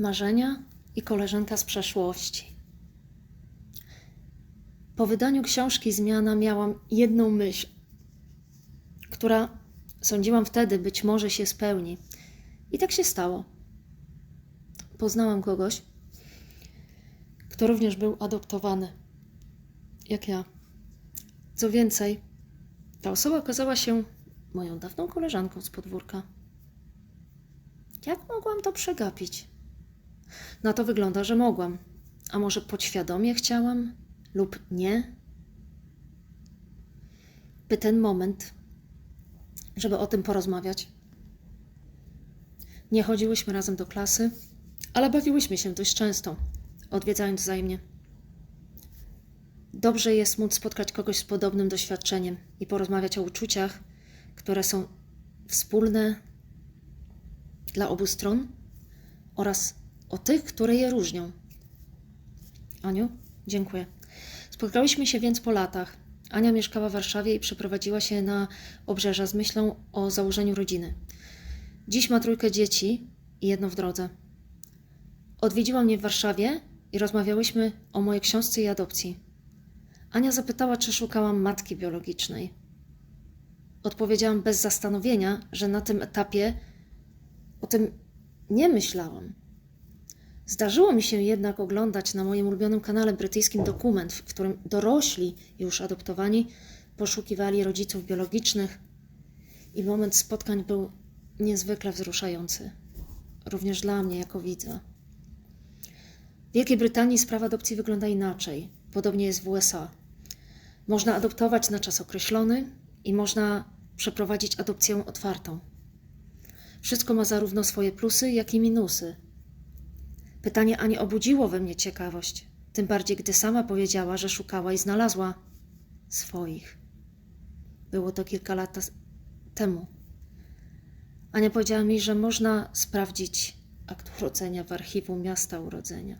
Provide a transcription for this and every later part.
Marzenia i koleżanka z przeszłości. Po wydaniu książki Zmiana miałam jedną myśl, która sądziłam wtedy być może się spełni. I tak się stało. Poznałam kogoś, kto również był adoptowany, jak ja. Co więcej, ta osoba okazała się moją dawną koleżanką z podwórka. Jak mogłam to przegapić? Na to wygląda, że mogłam. A może podświadomie chciałam lub nie? By ten moment, żeby o tym porozmawiać. Nie chodziłyśmy razem do klasy, ale bawiłyśmy się dość często, odwiedzając wzajemnie. Dobrze jest móc spotkać kogoś z podobnym doświadczeniem i porozmawiać o uczuciach, które są wspólne dla obu stron oraz o tych, które je różnią. Aniu, dziękuję. Spotkałyśmy się więc po latach. Ania mieszkała w Warszawie i przeprowadziła się na obrzeża z myślą o założeniu rodziny. Dziś ma trójkę dzieci i jedno w drodze. Odwiedziła mnie w Warszawie i rozmawiałyśmy o mojej książce i adopcji. Ania zapytała, czy szukałam matki biologicznej. Odpowiedziałam bez zastanowienia, że na tym etapie o tym nie myślałam. Zdarzyło mi się jednak oglądać na moim ulubionym kanale brytyjskim dokument, w którym dorośli, już adoptowani, poszukiwali rodziców biologicznych i moment spotkań był niezwykle wzruszający. Również dla mnie, jako widza. W Wielkiej Brytanii sprawa adopcji wygląda inaczej. Podobnie jest w USA. Można adoptować na czas określony i można przeprowadzić adopcję otwartą. Wszystko ma zarówno swoje plusy, jak i minusy. Pytanie Ani obudziło we mnie ciekawość, tym bardziej gdy sama powiedziała, że szukała i znalazła swoich. Było to kilka lat temu. Ania powiedziała mi, że można sprawdzić akt urodzenia w archiwum miasta urodzenia.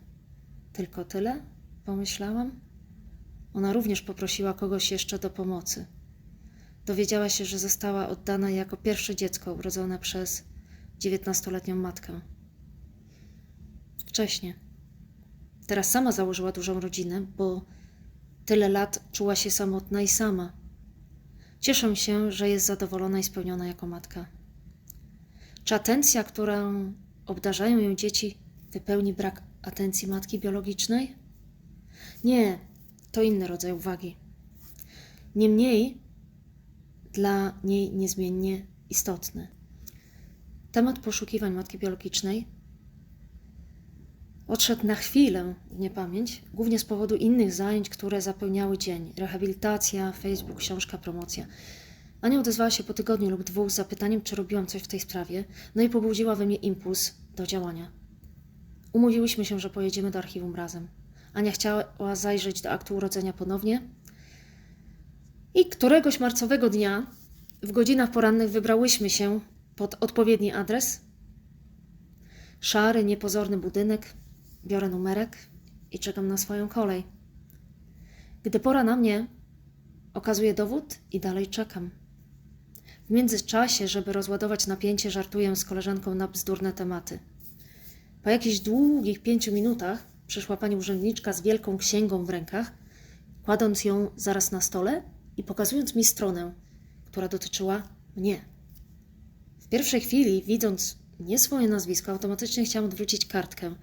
Tylko tyle? Pomyślałam. Ona również poprosiła kogoś jeszcze do pomocy. Dowiedziała się, że została oddana jako pierwsze dziecko urodzone przez dziewiętnastoletnią matkę. Wcześnie. Teraz sama założyła dużą rodzinę, bo tyle lat czuła się samotna i sama. Cieszę się, że jest zadowolona i spełniona jako matka. Czy atencja, którą obdarzają ją dzieci, wypełni brak atencji matki biologicznej? Nie, to inny rodzaj uwagi. Niemniej dla niej niezmiennie istotny. Temat poszukiwań matki biologicznej odszedł na chwilę w niepamięć, głównie z powodu innych zajęć, które zapełniały dzień. Rehabilitacja, Facebook, książka, promocja. Ania odezwała się po tygodniu lub dwóch z zapytaniem, czy robiłam coś w tej sprawie, no i pobudziła we mnie impuls do działania. Umówiłyśmy się, że pojedziemy do archiwum razem. Ania chciała zajrzeć do aktu urodzenia ponownie. I któregoś marcowego dnia, w godzinach porannych, wybrałyśmy się pod odpowiedni adres. Szary, niepozorny budynek. Biorę numerek i czekam na swoją kolej. Gdy pora na mnie, okazuję dowód i dalej czekam. W międzyczasie, żeby rozładować napięcie, żartuję z koleżanką na bzdurne tematy. Po jakichś długich pięciu minutach przyszła pani urzędniczka z wielką księgą w rękach, kładąc ją zaraz na stole i pokazując mi stronę, która dotyczyła mnie. W pierwszej chwili, widząc nie swoje nazwisko, automatycznie chciałam odwrócić kartkę.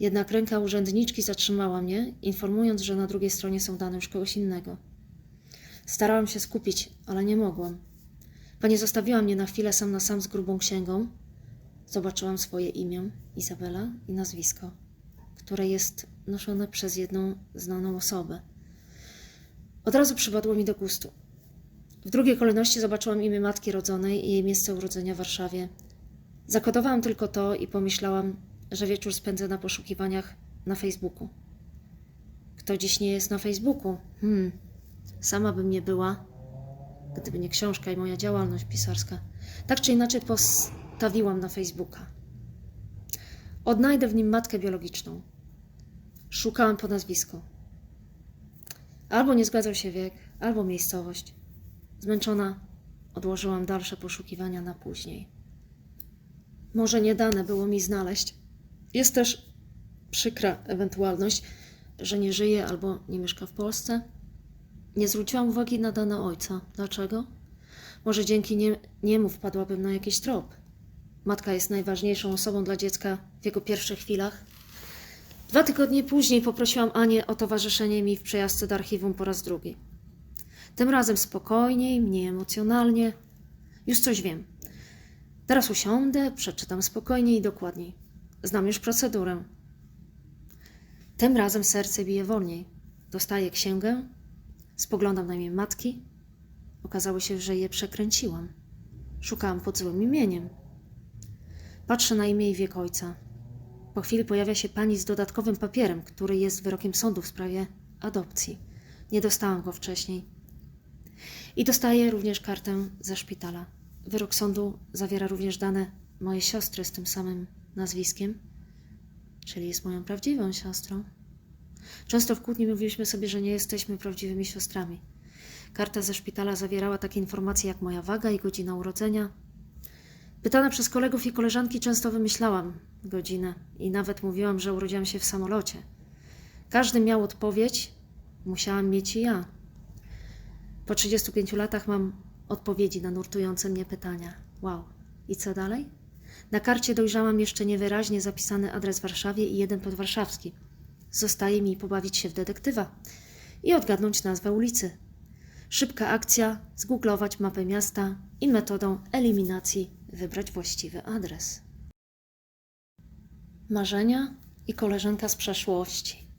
Jednak ręka urzędniczki zatrzymała mnie, informując, że na drugiej stronie są dane już kogoś innego. Starałam się skupić, ale nie mogłam. Pani zostawiła mnie na chwilę sam na sam z grubą księgą. Zobaczyłam swoje imię, Izabela, i nazwisko, które jest noszone przez jedną znaną osobę. Od razu przypadło mi do gustu. W drugiej kolejności zobaczyłam imię matki rodzonej i jej miejsce urodzenia w Warszawie. Zakodowałam tylko to i pomyślałam, że wieczór spędzę na poszukiwaniach na Facebooku. Kto dziś nie jest na Facebooku? Hmm, sama bym nie była, gdyby nie książka i moja działalność pisarska. Tak czy inaczej postawiłam na Facebooka. Odnajdę w nim matkę biologiczną. Szukałam po nazwisku. Albo nie zgadzał się wiek, albo miejscowość. Zmęczona odłożyłam dalsze poszukiwania na później. Może nie dane było mi znaleźć Jest też przykra ewentualność, że nie żyje albo nie mieszka w Polsce. Nie zwróciłam uwagi na dane ojca. Dlaczego? Może dzięki nie, niemu wpadłabym na jakiś trop. Matka jest najważniejszą osobą dla dziecka w jego pierwszych chwilach. Dwa tygodnie później poprosiłam Anię o towarzyszenie mi w przejażdżce do archiwum po raz drugi. Tym razem spokojniej, mniej emocjonalnie. Już coś wiem. Teraz usiądę, przeczytam spokojniej i dokładniej. Znam już procedurę. Tym razem serce bije wolniej. Dostaję księgę, spoglądam na imię matki. Okazało się, że je przekręciłam. Szukałam pod złym imieniem. Patrzę na imię i wiek ojca. Po chwili pojawia się pani z dodatkowym papierem, który jest wyrokiem sądu w sprawie adopcji. Nie dostałam go wcześniej. I dostaję również kartę ze szpitala. Wyrok sądu zawiera również dane mojej siostry z tym samym nazwiskiem, czyli jest moją prawdziwą siostrą. Często w kłótni mówiliśmy sobie, że nie jesteśmy prawdziwymi siostrami. Karta ze szpitala zawierała takie informacje jak moja waga i godzina urodzenia. Pytana przez kolegów i koleżanki, często wymyślałam godzinę i nawet mówiłam, że urodziłam się w samolocie. Każdy miał odpowiedź, musiałam mieć i ja. Po 35 latach mam odpowiedzi na nurtujące mnie pytania. Wow, i co dalej? Na karcie dojrzałam jeszcze niewyraźnie zapisany adres w Warszawie i jeden podwarszawski. Zostaje mi pobawić się w detektywa i odgadnąć nazwę ulicy. Szybka akcja, zgooglować mapę miasta i metodą eliminacji wybrać właściwy adres. Marzenia i koleżanka z przeszłości.